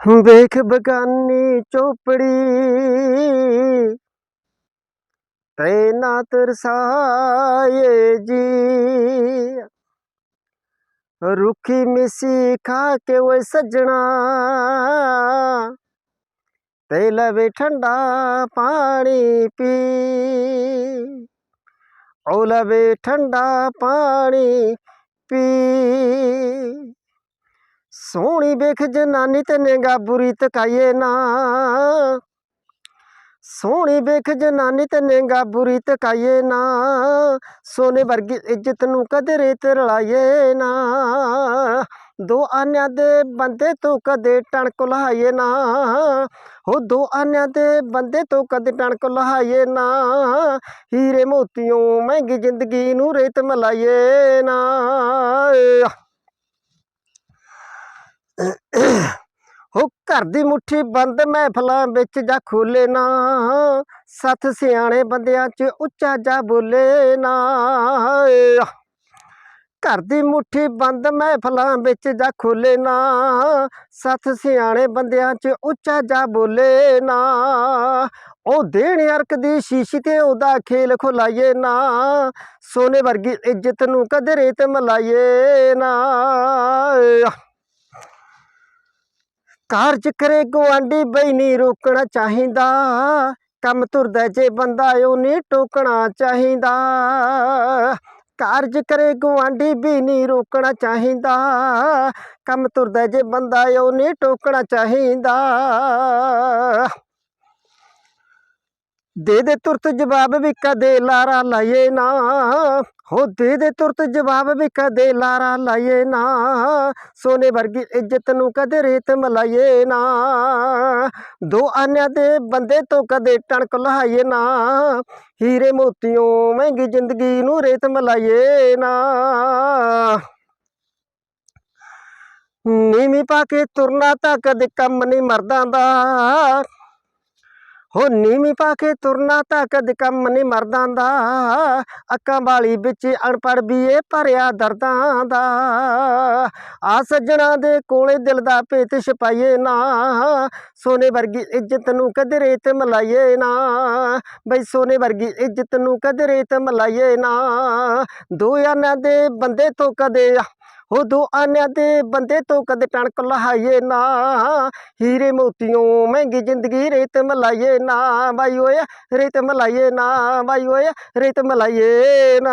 ਵੇਖ ਬਗਾਨੀ ਚੋਪੜੀ ਤੇ ਨਾ ਤਰਸਾਏ ਜੀ ਰੁੱਖੀ ਮਿੱਸੀ ਖਾ ਕੇ ਓਏ ਸੱਜਣਾ ਤੇ ਲਵੇ ਠੰਡਾ ਪਾਣੀ ਪੀ ਓ ਲਵੇ ਠੰਡਾ ਪਾਣੀ ਪੀ ਸੋਹਣੀ ਵੇਖ ਜਨਾਨੀ ਤੇ ਨੇਗਾ ਬੁਰੀ ਤਕਾਈਏ ਨਾ। ਸੋਹਣੀ ਵੇਖ ਜਨਾਨੀ ਤੇ ਨਿੰਗਾ ਬੁਰੀ ਤਕਾਈਏ ਨਾ। ਸੋਨੇ ਵਰਗੀ ਇੱਜ਼ਤ ਨੂੰ ਕਦੇ ਰੇਤ ਰਲਾਈਏ ਨਾ। ਦੋ ਆਨਿਆਂ ਦੇ ਬੰਦੇ ਤੋਂ ਕਦੇ ਟਣਕ ਲਹਾਈਏ ਨਾ। ਉਹ ਦੋ ਆਨਿਆਂ ਦੇ ਬੰਦੇ ਤੋਂ ਕਦੇ ਟਣਕ ਲਹਾਈਏ ਨਾ। ਹੀਰੇ ਮੋਤੀਓਂ ਮਹਿੰਗੀ ਜ਼ਿੰਦਗੀ ਨੂੰ ਰੇਤ ਮਲਾਈਏ ਨਾ। ਹੋ ਘਰ ਦੀ ਮੁੱਠੀ ਬੰਦ ਮਹਿਫਲਾਂ ਵਿੱਚ ਜਾ ਖੋਲੇ ਨਾ। ਸੱਤ ਸਿਆਣੇ ਬੰਦਿਆਂ 'ਚ ਉੱਚਾ ਜਾ ਬੋਲੇ ਨਾ। ਘਰ ਦੀ ਮੁੱਠੀ ਬੰਦ ਮਹਿਫਲਾਂ ਵਿੱਚ ਜਾ ਖੋਲੇ ਨਾ। ਸੱਤ ਸਿਆਣੇ ਬੰਦਿਆਂ 'ਚ ਉੱਚਾ ਜਾ ਬੋਲੇ ਨਾ। ਉਹ ਦੇਣ ਅਰਕ ਦੀ ਸ਼ੀਸ਼ੀ ਤੇ ਉਹਦਾ ਖੇਲ ਖੁਲਾਈਏ ਨਾ। ਸੋਨੇ ਵਰਗੀ ਇੱਜ਼ਤ ਨੂੰ ਕਦੇ ਰੇਤ ਮਲਾਈਏ ਨਾ। ਕਾਰਜ ਕਰੇ ਗੁਆਂਢੀ ਬਈ ਨਹੀਂ ਰੋਕਣਾ ਚਾਹੀਦਾ। ਕੰਮ ਤੁਰਦਾ ਜੇ ਬੰਦਾ ਉਹ ਨਹੀਂ ਟੋਕਣਾ ਚਾਹੀਦਾ। ਕਾਰਜ ਕਰੇ ਗੁਆਂਢੀ ਵੀ ਨਹੀਂ ਰੋਕਣਾ ਚਾਹੀਦਾ। ਕੰਮ ਤੁਰਦਾ ਜੇ ਬੰਦਾ ਉਹ ਨਹੀਂ ਟੋਕਣਾ ਚਾਹੀਦਾ। ਦੇ ਦੇ ਤੁਰਤ ਜਵਾਬ ਵੀ ਕਦੇ ਲਾਰਾ ਲਾਏ ਨਾ। ਹੋ ਦੇ ਦੇ ਤੁਰਤ ਜਵਾਬ ਵੀ ਕਦੇ ਲਾਰਾ ਲਾਏ ਨਾ। ਸੋਨੇ ਵਰਗੀ ਇੱਜ਼ਤ ਨੂੰ ਕਦੇ ਰੇਤ ਮਲਾਈਏ ਨਾ। ਦੋ ਆਨਿਆਂ ਦੇ ਬੰਦੇ ਤੋਂ ਕਦੇ ਟਣਕ ਲਹਾਈਏ ਨਾ। ਹੀਰੇ ਮੋਤੀਓਂ ਮਹਿੰਗੀ ਜ਼ਿੰਦਗੀ ਨੂੰ ਰੇਤ ਮਲਾਈਏ ਨਾ। ਨੀਵੀਂ ਪਾ ਕੇ ਤੁਰਨਾ ਤਾਂ ਕਦੇ ਕੰਮ ਨਹੀਂ ਮਰਦਾਂ ਦਾ। ਹੋ ਨੀਵੀਂ ਪਾ ਕੇ ਤੁਰਨਾ ਤਾਂ ਕਦੇ ਕੰਮ ਨਹੀਂ ਮਰਦਾਂ ਦਾ। ਅੱਕਾਂ ਵਾਲੀ ਵਿੱਚ ਅਣਪੜ ਵੀ ਏ ਭਰਿਆ ਦਰਦਾਂ ਦਾ। ਆ ਸੱਜਣਾ ਦੇ ਕੋਲੇ ਦਿਲ ਦਾ ਭੇਤ ਛਪਾਈਏ ਨਾ। ਸੋਨੇ ਵਰਗੀ ਇੱਜ਼ਤ ਨੂੰ ਕਦੇ ਰੇਤ ਮਲਾਈਏ ਨਾ। ਬਈ ਸੋਨੇ ਵਰਗੀ ਇੱਜ਼ਤ ਨੂੰ ਕਦੇ ਰੇਤ ਮਲਾਈਏ ਨਾ। ਦੋ ਯਾਨਾਂ ਦੇ ਬੰਦੇ ਤੋਂ ਕਦੇ ਹੋ ਦੋ ਆਨਿਆਂ ਦੇ ਬੰਦੇ ਤੋਂ ਕਦੇ ਟਣਕ ਲਹਾਈਏ ਨਾ। ਹੀਰੇ ਮੋਤੀਓਂ ਮਹਿੰਗੀ ਜ਼ਿੰਦਗੀ ਰੇਤ ਮਲਾਈਏ ਨਾ। ਬਾਈ ਓਏ, ਰੇਤ ਮਲਾਈਏ ਨਾ। ਬਾਈ ਓਏ, ਰੇਤ ਮਲਾਈਏ ਨਾ।